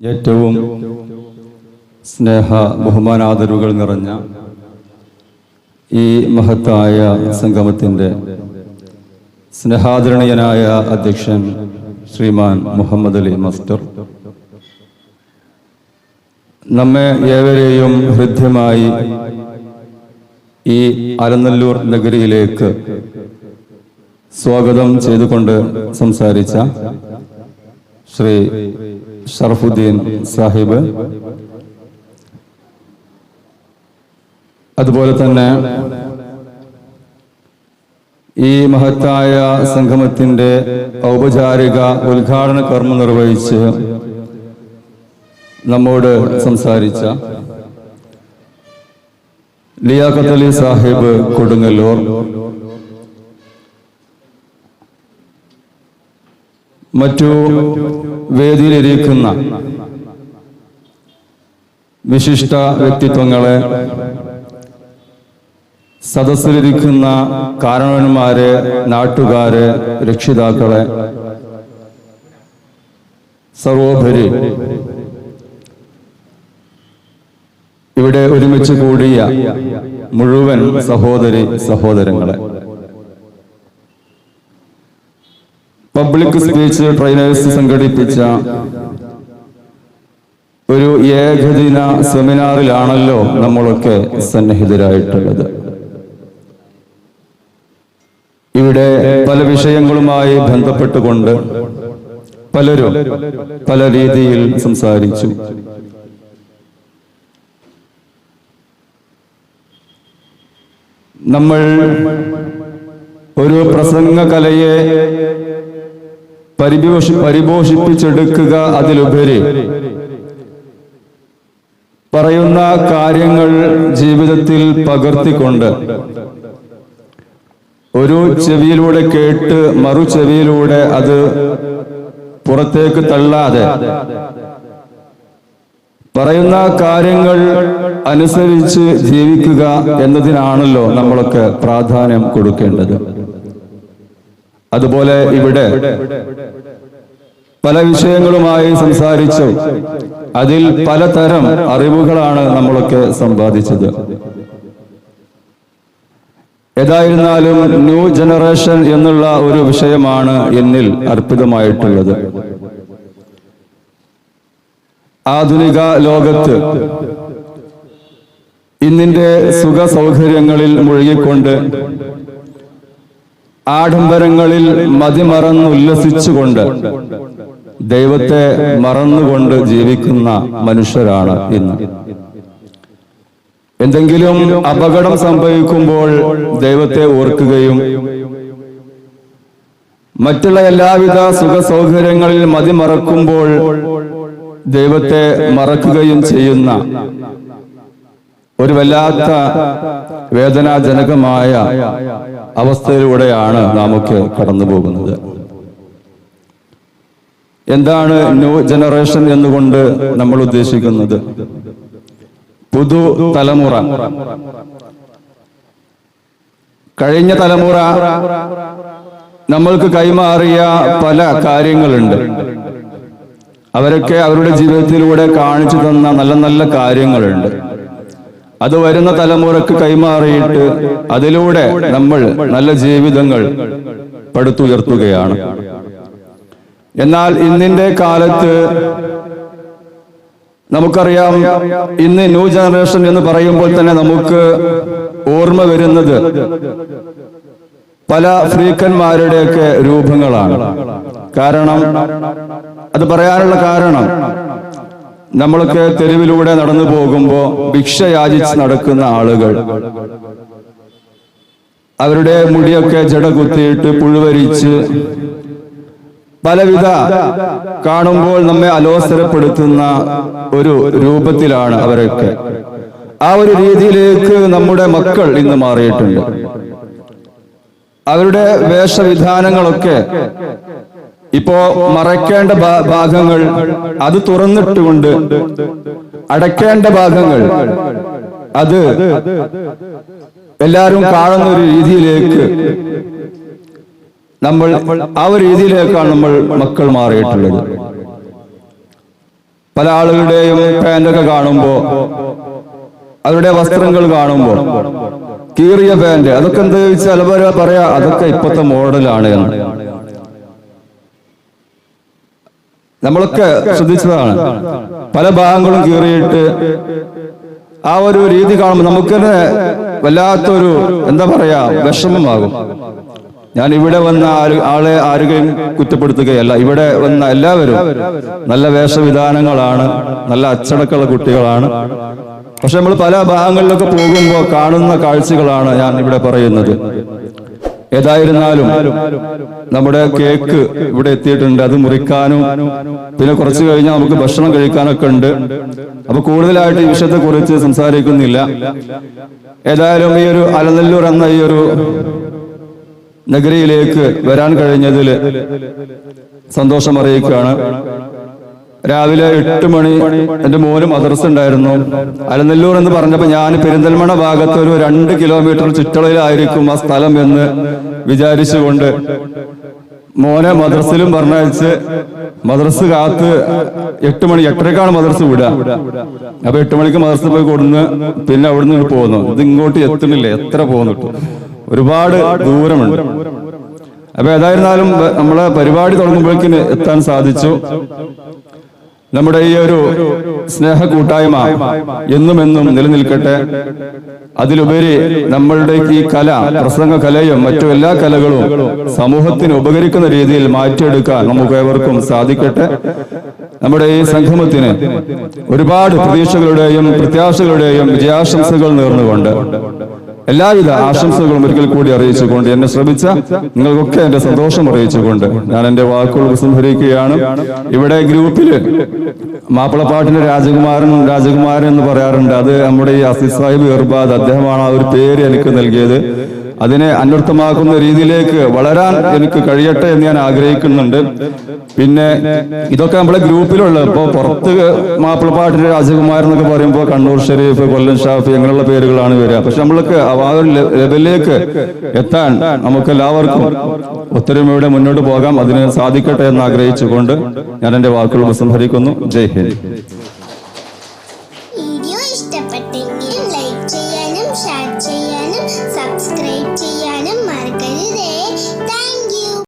ഏറ്റവും സ്നേഹ ബഹുമാനാദരവുകൾ നിറഞ്ഞ ഈ മഹത്തായ സംഗമത്തിന്റെ സ്നേഹാദരണീയനായ അധ്യക്ഷൻ ശ്രീമാൻ മുഹമ്മദ് അലി മസ്റ്റർ നമ്മെ ഏവരെയും ഹൃദ്യമായി ഈ അലനല്ലൂർ നഗരിയിലേക്ക് സ്വാഗതം ചെയ്തുകൊണ്ട് സംസാരിച്ച ശ്രീ ഷറഫുദ്ദീൻ സാഹിബ്. അതുപോലെ തന്നെ ഈ മഹത്തായ സംഗമത്തിന്റെ ഔപചാരിക ഉദ്ഘാടന കർമ്മം നിർവഹിച്ച് നമ്മോട് സംസാരിച്ച ലിയാഖത്ത് അലി സാഹിബ് കൊടുങ്ങല്ലൂർ മറ്റു വേദിയിലിരിക്കുന്ന വിശിഷ്ട വ്യക്തിത്വങ്ങളെ സദസ്സിലിരിക്കുന്ന കാരണവന്മാരെ നാട്ടുകാരെ രക്ഷിതാക്കളെ സർവോപരി ഇവിടെ ഒരുമിച്ച് കൂടിയ മുഴുവൻ സഹോദരി സഹോദരങ്ങളെ പബ്ലിക് സ്പീച്ച് ട്രെയിനേഴ്സ് സംഘടിപ്പിച്ച ഒരു ഏകദിന സെമിനാറിലാണല്ലോ നമ്മളൊക്കെ സന്നിഹിതരായിട്ടുള്ളത്. ഇവിടെ പല വിഷയങ്ങളുമായി ബന്ധപ്പെട്ടുകൊണ്ട് പലരും പല രീതിയിൽ സംസാരിച്ചു. നമ്മൾ ഒരു പ്രസംഗ കലയെ പരിപോഷി പരിപോഷിപ്പിച്ചെടുക്കുക അതിലുപരി. പറയുന്ന കാര്യങ്ങൾ ജീവിതത്തിൽ പകർത്തിക്കൊണ്ട് ഒരു ചെവിയിലൂടെ കേട്ട് മറു ചെവിയിലൂടെ അത് പുറത്തേക്ക് തള്ളാതെ പറയുന്ന കാര്യങ്ങൾ അനുസരിച്ച് ജീവിക്കുക എന്നതിനാണല്ലോ നമ്മളൊക്കെ പ്രാധാന്യം കൊടുക്കേണ്ടത്. അതുപോലെ ഇവിടെ പല വിഷയങ്ങളുമായി സംസാരിച്ചു. അതിൽ പലതരം അറിവുകളാണ് നമ്മളൊക്കെ സമ്പാദിച്ചത്. ഏതായിരുന്നാലും ന്യൂ ജനറേഷൻ എന്നുള്ള ഒരു വിഷയമാണ് എന്നിൽ അർപ്പിതമായിട്ടുള്ളത്. ആധുനിക ലോകത്ത് ഇന്നിന്റെ സുഖ സൗകര്യങ്ങളിൽ മുഴുകിക്കൊണ്ട് ആഡംബരങ്ങളിൽ മതിമറന്നുല്ലസിച്ചുകൊണ്ട് ദൈവത്തെ മറന്നുകൊണ്ട് ജീവിക്കുന്ന മനുഷ്യരാണ് ഇന്ന്. എന്തെങ്കിലും അപകടം സംഭവിക്കുമ്പോൾ ദൈവത്തെ ഓർക്കുകയും മറ്റുള്ള എല്ലാവിധ സുഖ സൗകര്യങ്ങളിൽ മതിമറക്കുമ്പോൾ ദൈവത്തെ മറക്കുകയും ചെയ്യുന്ന ഒരു വല്ലാത്ത വേദനാജനകമായ അവസ്ഥയിലൂടെയാണ് നാമൊക്കെ കടന്നു പോകുന്നത് എന്താണ് ന്യൂ ജനറേഷൻ എന്നുകൊണ്ട് നമ്മൾ ഉദ്ദേശിക്കുന്നത്? പുതു തലമുറ. കഴിഞ്ഞ തലമുറ നമ്മൾക്ക് കൈമാറിയ പല കാര്യങ്ങളുണ്ട്. അവരൊക്കെ അവരുടെ ജീവിതത്തിലൂടെ കാണിച്ചു തന്ന നല്ല നല്ല കാര്യങ്ങളുണ്ട്. അത് വരുന്ന തലമുറയ്ക്ക് കൈമാറിയിട്ട് അതിലൂടെ നമ്മൾ നല്ല ജീവിതങ്ങൾ പടുത്തുയർത്തുകയാണ്. എന്നാൽ ഇന്നിന്റെ കാലത്ത് നമുക്കറിയാം ഇന്ന് ന്യൂ ജനറേഷൻ എന്ന് പറയുമ്പോൾ തന്നെ നമുക്ക് ഓർമ്മ വരുന്നത് പല ഫ്രീക്കന്മാരുടെയൊക്കെ രൂപങ്ങളാണ്. കാരണം അത് പറയാനുള്ള കാരണം നമ്മളൊക്കെ തെരുവിലൂടെ നടന്നു പോകുമ്പോൾ ഭിക്ഷ യാചിച്ച് നടക്കുന്ന ആളുകൾ. അവരുടെ മുടിയൊക്കെ ജട കുത്തിയിട്ട് പുഴുവരിച്ച് പലവിധ കാണുമ്പോൾ നമ്മെ അലോസരപ്പെടുത്തുന്ന ഒരു രൂപത്തിലാണ് അവരൊക്കെ. ആ ഒരു രീതിയിലേക്ക് നമ്മുടെ മക്കൾ ഇന്ന് മാറിയിട്ടുണ്ട്. അവരുടെ വേഷവിധാനങ്ങളൊക്കെ ഇപ്പോ മറയ്ക്കേണ്ട ഭാഗങ്ങൾ അത് തുറന്നിട്ടുകൊണ്ട് അടയ്ക്കേണ്ട ഭാഗങ്ങൾ അത് എല്ലാവരും കാണുന്ന ഒരു രീതിയിലേക്ക് നമ്മൾ ആ ഒരു രീതിയിലേക്കാണ് നമ്മൾ മക്കൾ മാറിയിട്ടുള്ളത്. പല ആളുകളുടെയും പാന്റൊക്കെ കാണുമ്പോ അവരുടെ വസ്ത്രങ്ങൾ കാണുമ്പോൾ കീറിയ പാന്റ് അതൊക്കെ എന്താ ചോദിച്ചാൽ പറയാ അതൊക്കെ ഇപ്പോഴത്തെ മോഡലാണ് എന്ന്. നമ്മളൊക്കെ ശ്രദ്ധിച്ചതാണ്. പല ഭാഗങ്ങളും കീറിയിട്ട് ആ ഒരു രീതി കാണുമ്പോൾ നമുക്ക് തന്നെ വല്ലാത്തൊരു എന്താ പറയാ വിഷമമാകും. ഞാൻ ഇവിടെ വന്ന ആര് ആളെ ആരുകയും കുറ്റപ്പെടുത്തുകയല്ല. ഇവിടെ വന്ന എല്ലാവരും നല്ല വേഷവിധാനങ്ങളാണ് നല്ല അച്ചടക്കമുള്ള കുട്ടികളാണ്. പക്ഷെ നമ്മൾ പല ഭാഗങ്ങളിലൊക്കെ പോകുമ്പോൾ കാണുന്ന കാഴ്ചകളാണ് ഞാൻ ഇവിടെ പറയുന്നത്. ഏതായിരുന്നാലും നമ്മുടെ കേക്ക് ഇവിടെ എത്തിയിട്ടുണ്ട്. അത് മുറിക്കാനും പിന്നെ കുറച്ച് കഴിഞ്ഞാൽ നമുക്ക് ഭക്ഷണം കഴിക്കാനൊക്കെ ഉണ്ട്. അപ്പൊ കൂടുതലായിട്ട് ഈ വിഷയത്തെ കുറിച്ച് സംസാരിക്കുന്നില്ല. ഏതായാലും ഈ ഒരു അലനല്ലൂർ എന്ന ഈ ഒരു നഗരിയിലേക്ക് വരാൻ കഴിഞ്ഞതിൽ സന്തോഷം അറിയിക്കുകയാണ് രാവിലെ എട്ട് മണി എന്റെ മോന് മദ്രസ ഉണ്ടായിരുന്നു. അലനെല്ലൂർ എന്ന് പറഞ്ഞപ്പോ ഞാൻ പെരിന്തൽമണ ഭാഗത്ത് ഒരു രണ്ട് കിലോമീറ്റർ ചുറ്റളയിലായിരിക്കും ആ സ്ഥലം എന്ന് വിചാരിച്ചുകൊണ്ട് മോനെ മദ്രസിലും പറഞ്ഞയച്ച് മദ്രസ് കാത്ത് എട്ട് മണി എട്ടരക്കാണ് മദ്രസ് വിടുക. അപ്പൊ എട്ട് മണിക്ക് മദ്രസ് പോയി കൊടുന്ന് പിന്നെ അവിടുന്ന് പോകുന്നു ഇത് ഇങ്ങോട്ട് എത്തുന്നില്ല എത്ര പോകുന്നിട്ട് ഒരുപാട് ദൂരമുണ്ട്. അപ്പൊ ഏതായിരുന്നാലും നമ്മളെ പരിപാടി തുടങ്ങുമ്പോഴേക്കിന് എത്താൻ സാധിച്ചു. നമ്മുടെ ഈ ഒരു സ്നേഹ കൂട്ടായ്മ എന്നും എന്നും നിലനിൽക്കട്ടെ. അതിലുപരി നമ്മളുടെ ഈ കല പ്രസംഗ കലയും മറ്റു എല്ലാ കലകളും സമൂഹത്തിന് ഉപകരിക്കുന്ന രീതിയിൽ മാറ്റിയെടുക്കാൻ നമുക്ക് ഏവർക്കും സാധിക്കട്ടെ. നമ്മുടെ ഈ സംഗമത്തിന് ഒരുപാട് പ്രതീക്ഷകളുടെയും പ്രത്യാശകളുടെയും വിജയാശംസകൾ നേർന്നുകൊണ്ട് എല്ലാവിധ ആശംസകളും ഒരിക്കൽ കൂടി അറിയിച്ചുകൊണ്ട് എന്നെ ശ്രമിച്ച നിങ്ങൾക്കൊക്കെ എന്റെ സന്തോഷം അറിയിച്ചുകൊണ്ട് ഞാൻ എന്റെ വാക്കുകൾ ഉപസംഹരിക്കുകയാണ്. ഇവിടെ ഗ്രൂപ്പിൽ മാപ്പിളപ്പാട്ടിന്റെ രാജകുമാരൻ രാജകുമാരൻ എന്ന് പറയാറുണ്ട്. അത് നമ്മുടെ ഈ അസീസ് സാഹിബ് ഇർബാദ് അദ്ദേഹമാണ് ആ ഒരു പേര് എനിക്ക് നൽകിയത്. അതിനെ അന്വർത്ഥമാക്കുന്ന രീതിയിലേക്ക് വളരാൻ എനിക്ക് കഴിയട്ടെ എന്ന് ഞാൻ ആഗ്രഹിക്കുന്നുണ്ട്. പിന്നെ ഇതൊക്കെ നമ്മുടെ ഗ്രൂപ്പിലുള്ള ഇപ്പോൾ പുറത്ത് മാപ്പിളപ്പാട്ടിന്റെ രാജകുമാരൻ എന്നൊക്കെ പറയുമ്പോൾ കണ്ണൂർ ഷെരീഫ് കൊല്ലം ഷാഫി അങ്ങനെയുള്ള പേരുകളാണ് വരിക. പക്ഷെ നമ്മൾക്ക് ആ ലെവലിലേക്ക് എത്താൻ നമുക്ക് എല്ലാവർക്കും ഒത്തൊരുമയോടെ മുന്നോട്ട് പോകാം. അതിന് സാധിക്കട്ടെ എന്ന് ആഗ്രഹിച്ചുകൊണ്ട് ഞാൻ എന്റെ വാക്കുകൾ ഉപസംഹരിക്കുന്നു. ജയ് ഹിന്ദ്.